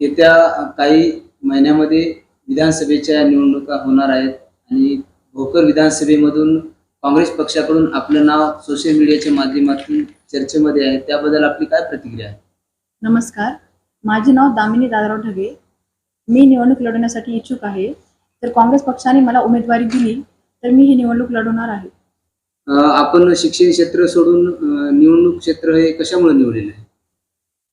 येत्या काही महिन्यामध्ये विधानसभेच्या निवडणुका होणार आहेत आणि भोकर विधानसभेमधून काँग्रेस पक्षाकडून आपलं नाव सोशल मीडियाच्या माध्यमातून चर्चेमध्ये आहे. त्याबद्दल आपली काय प्रतिक्रिया आहे? नमस्कार. माझे नाव दामिनी दादाराव ढगे. मी निवडणूक लढवण्यासाठी इच्छुक आहे. तर काँग्रेस पक्षाने मला उमेदवारी दिली तर मी ही निवडणूक लढवणार आहे. आपण शिक्षण क्षेत्र सोडून निवडणूक क्षेत्र हे कशामुळे निवडलेलं आहे?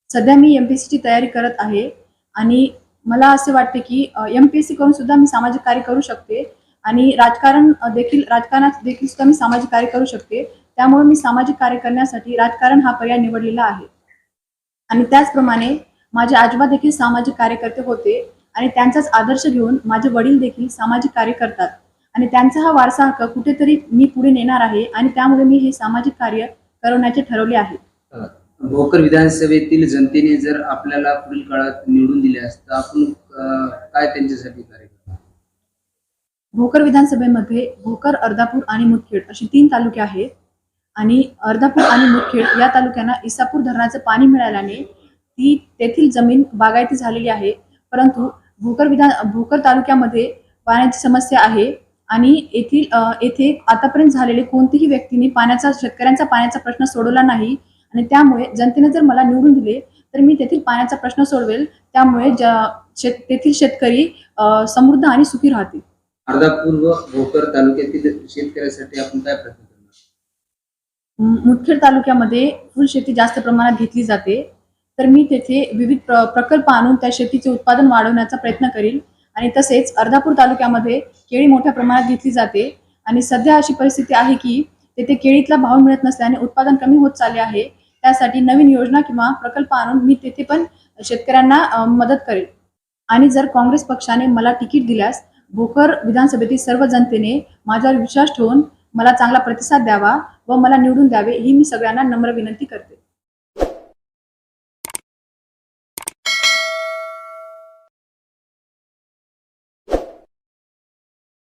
सध्या मी एम पी ची तयारी करत आहे. आणि मला असे वाटते की एम पी एस सी करून सुद्धा मी सामाजिक कार्य करू शकते आणि राजकारण देखील राजकारणात देखील सुद्धा मी सामाजिक कार्य करू शकते. त्यामुळे मी सामाजिक कार्य करण्यासाठी राजकारण हा पर्याय निवडलेला आहे. आणि त्याचप्रमाणे माझे आजोबा देखील सामाजिक कार्यकर्ते होते आणि त्यांचाच आदर्श घेऊन माझे वडील देखील सामाजिक कार्य करतात. आणि त्यांचा हा वारसा हक्क कुठेतरी मी पुढे नेणार आहे आणि त्यामुळे मी हे सामाजिक कार्य करवण्याचे ठरवले आहे. भोकर विधानसभेतील जनतेने जर आपल्याला पुढील काळात निवडून दिल्यास तर आपण काय त्यांच्यासाठी कार्य भोकर विधानसभेमध्ये भोकर अर्धापूर आणि मुदखेड अशी तीन तालुके आहेत. आणि अर्धापूर आणि मुदखेड या तालुक्यांना इसापूर धरणाचं पाणी मिळाल्याने ती तेथील जमीन बागायती झालेली आहे. परंतु भोकर विधान भोकर तालुक्यामध्ये पाण्याची समस्या आहे आणि येथील येथे आतापर्यंत झालेले कोणतीही व्यक्तीने पाण्याचा शेतकऱ्यांचा पाण्याचा प्रश्न सोडवला नाही. आणि त्यामुळे जनतेने जर मला निवडून दिले तर मी तेथील पाण्याचा प्रश्न सोडवेल. त्यामुळे शेत तेथील शेतकरी समृद्ध आणि सुखी राहतील. अर्धापूर व भोकर तालुक्यातील शेतकऱ्यासाठी आपण काय प्रयत्न करणार? म- मुदखेड तालुक्यामध्ये फुल शेती जास्त प्रमाणात घेतली जाते. तर मी तेथे विविध प्र प्रकल्प आणून त्या शेतीचे उत्पादन वाढवण्याचा प्रयत्न करील. आणि तसेच अर्धापूर तालुक्यामध्ये केळी मोठ्या प्रमाणात घेतली जाते. आणि सध्या अशी परिस्थिती आहे की तेथे केळीतला भाव मिळत नसल्याने उत्पादन कमी होत चालले आहे. त्यासाठी नवीन योजना किंवा प्रकल्प आणून मी तेथे पण शेतकऱ्यांना मदत करेल. आणि जर काँग्रेस पक्षाने मला तिकीट दिल्यास भोकर विधानसभेतील सर्व जनतेने माझ्यावर विश्वास ठेवून मला चांगला प्रतिसाद द्यावा व मला निवडून द्यावे ही मी सगळ्यांना नम्र विनंती करते.